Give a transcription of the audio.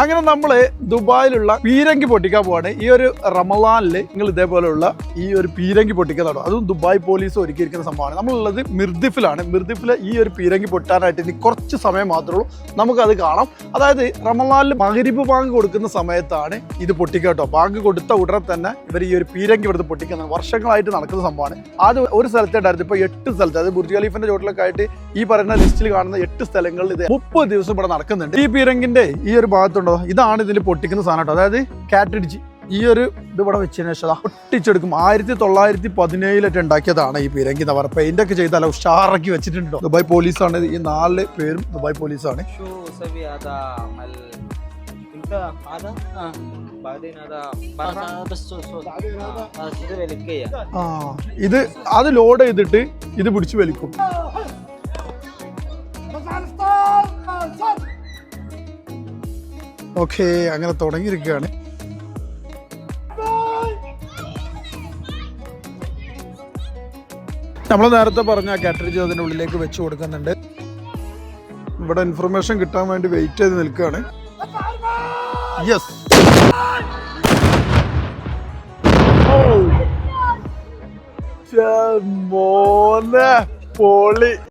അങ്ങനെ നമ്മൾ ദുബായിലുള്ള പീരങ്കി പൊട്ടിക്കാൻ പോവാണ്. ഈ ഒരു റമലാനിൽ നിങ്ങൾ ഇതേപോലെയുള്ള ഈ ഒരു പീരങ്കി പൊട്ടിക്കാൻ തുടങ്ങും അതും ദുബായ് പോലീസ് ഒരുക്കിയിരിക്കുന്ന സംഭവമാണ്. നമ്മളുള്ളത് മിർദിഫിലാണ്. മിർദിഫിലെ ഈ ഒരു പീരങ്കി പൊട്ടാനായിട്ട് ഇനി കുറച്ച് സമയം മാത്രമേ ഉള്ളൂ. നമുക്കത് കാണാം. അതായത് റമലാനിൽ മകരിബ് ബാങ്ക് കൊടുക്കുന്ന സമയത്താണ് ഇത് പൊട്ടിക്കാട്ടോ കേട്ടോ. ബാങ്ക് കൊടുത്ത ഉടനെ തന്നെ ഇവർ ഈ ഒരു പീരങ്കി ഇവിടുത്തെ പൊട്ടിക്കുന്നത് വർഷങ്ങളായിട്ട് നടക്കുന്ന സംഭവമാണ്. അത് ഒരു സ്ഥലത്തെ ഉണ്ടായിരുന്നു. ഇപ്പോൾ എട്ട് സ്ഥലത്ത് അതായത് ബുർജ് ഖലീഫിന്റെ ചോട്ടിലൊക്കെ ആയിട്ട് ഈ പറയുന്ന ലിസ്റ്റിൽ കാണുന്ന എട്ട് സ്ഥലങ്ങളിൽ ഇത് മുപ്പത് ദിവസം ഇവിടെ നടക്കുന്നുണ്ട്. ഈ പീരങ്കിന്റെ ഈ ഒരു ഭാഗത്തുണ്ടോ കണ്ടോ? ഇതാണ് ഇതിന്റെ പൊട്ടിക്കുന്ന സാധനം കേട്ടോ. അതായത് കാറ്റടിച്ച് ഈ ഒരു ഇത് ഇവിടെ വെച്ചതിന് ശേഷം പൊട്ടിച്ചെടുക്കും ആയിരത്തി തൊള്ളായിരത്തി പതിനേഴിലൊക്കെ ഉണ്ടാക്കിയതാണ് ഈ പീരങ്കി എന്ന് പറഞ്ഞ പെയിന്റ് ഒക്കെ ചെയ്താൽ ഉഷാറാക്കി വെച്ചിട്ടുണ്ടോ ദുബായ് പോലീസാണ് ഈ നാല് പേരും ദുബായ് പോലീസാണ്. ഇത് അത് ലോഡ് ചെയ്തിട്ട് ഇത് പിടിച്ച് വലിക്കും. ഓക്കെ അങ്ങനെ തുടങ്ങിയിരിക്കുകയാണ്. നമ്മൾ നേരത്തെ പറഞ്ഞ കാറ്ററിജ് അതിന്റെ ഉള്ളിലേക്ക് വെച്ച് കൊടുക്കുന്നുണ്ട്. ഇവിടെ ഇൻഫർമേഷൻ കിട്ടാൻ വേണ്ടി വെയിറ്റ് ചെയ്ത് നിൽക്കുകയാണ്. യെസ് മോനെ പൊളി.